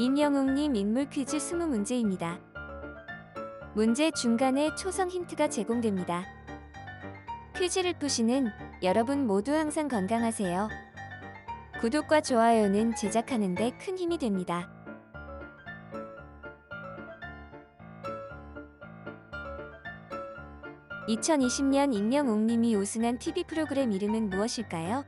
임영웅님 인물 퀴즈 20문제입니다. 문제 중간에 초성 힌트가 제공됩니다. 퀴즈를 푸시는 여러분 모두 항상 건강하세요. 구독과 좋아요는 제작하는 데 큰 힘이 됩니다. (2020년) 임영웅님이 우승한 TV 프로그램 이름은 무엇일까요?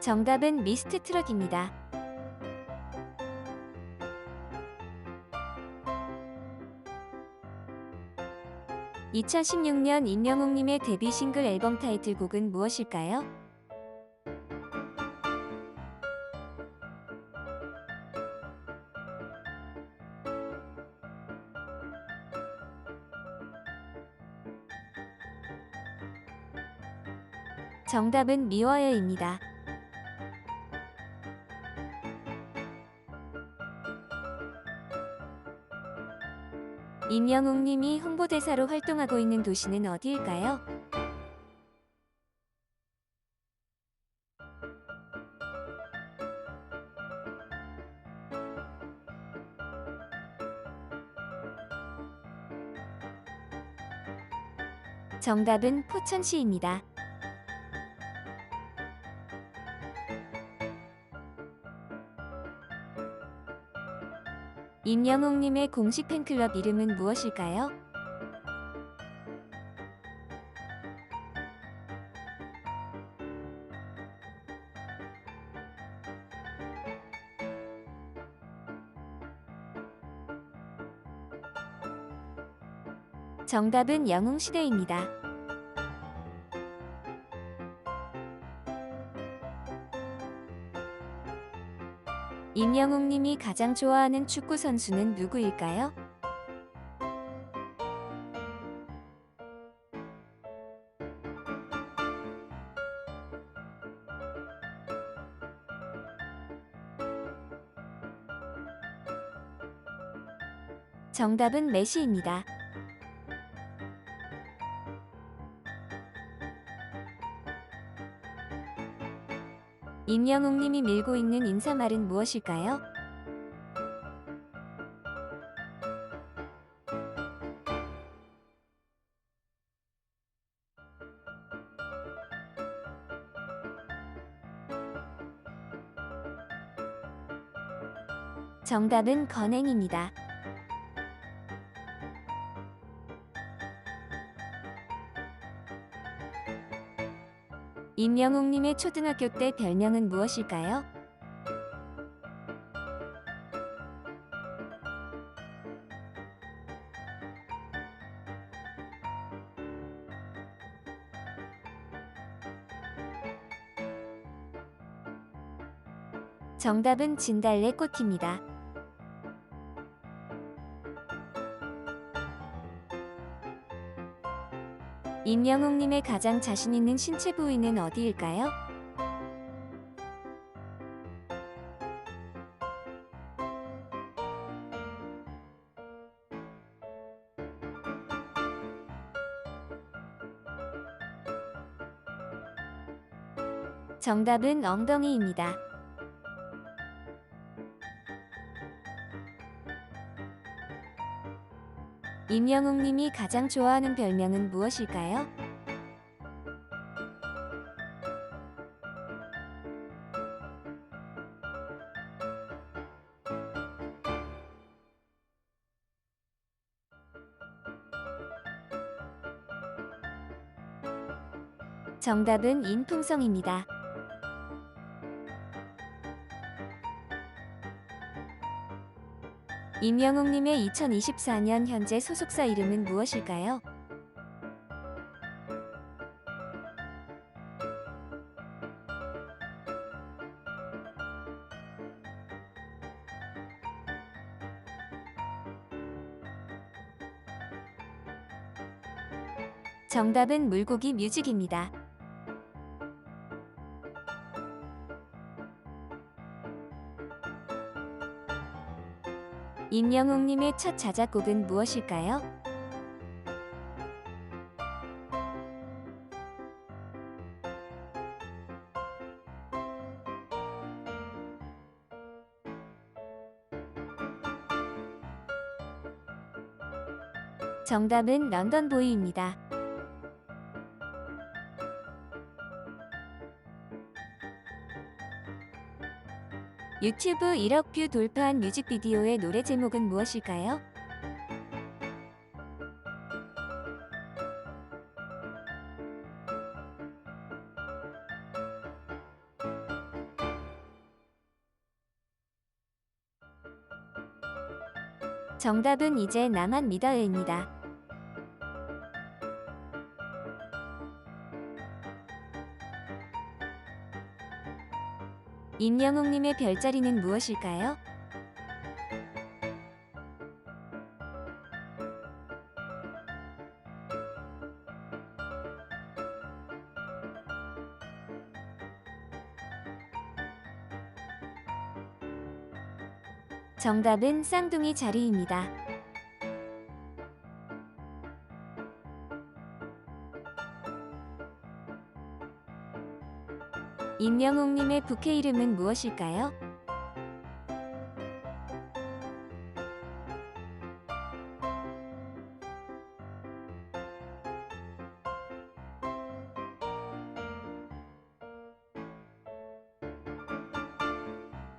정답은 미스트 트럭입니다. (2016년) 임영웅님의 데뷔 싱글 앨범 타이틀곡은 무엇일까요? 정답은 미워요입니다. 임영웅 님이 홍보대사로 활동하고 있는 도시는 어디일까요? 정답은 포천시입니다. 임영웅님의 공식 팬클럽 이름은 무엇일까요? 정답은 영웅시대입니다. 임영웅님이 가장 좋아하는 축구 선수는 누구일까요? 정답은 메시입니다. 임영웅님이 밀고 있는 인사말은 무엇일까요? 정답은 건행입니다. 임영웅님의 초등학교 때 별명은 무엇일까요? 정답은 진달래 꽃입니다. 임영웅님의 가장 자신 있는 신체 부위는 어디일까요? 정답은 엉덩이입니다. 임영웅님이 가장 좋아하는 별명은 무엇일까요? 정답은 인풍성입니다. 임영웅님의 2024년 현재 소속사 이름은 무엇일까요? 정답은 물고기 뮤직입니다. 임영웅님의 첫 자작곡은 무엇일까요? 정답은 런던보이입니다. 유튜브 1억 뷰 돌파한 뮤직비디오의 노래 제목은 무엇일까요? 정답은 이제 나만 믿어요입니다. 임영웅님의 별자리는 무엇일까요? 정답은 쌍둥이 자리입니다. 임영웅님의 부캐 이름은 무엇일까요?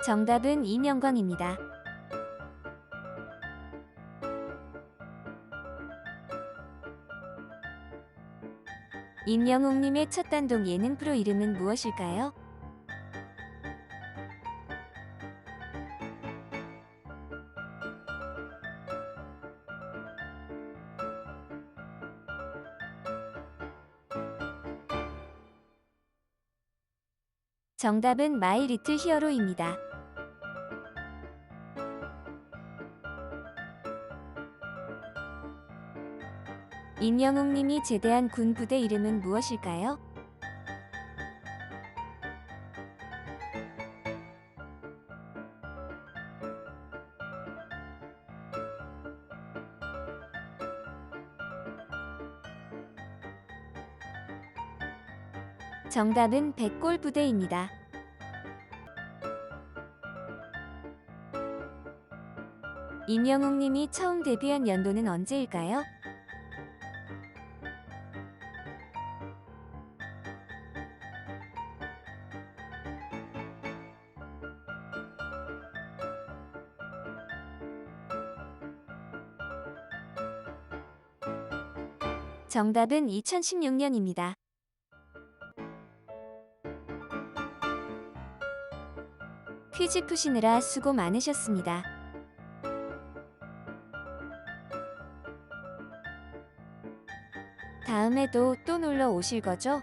정답은 이명광입니다. 임영웅님의 첫 단독 예능 프로 이름은 무엇일까요? 정답은 마이 리틀 히어로입니다. 임영웅님이 제대한 군 부대 이름은 무엇일까요? 정답은 백골 부대입니다. 임영웅님이 처음 데뷔한 연도는 언제일까요? 정답은 2016년입니다. 퀴즈 푸시느라 수고 많으셨습니다. 다음에도 또 놀러 오실 거죠?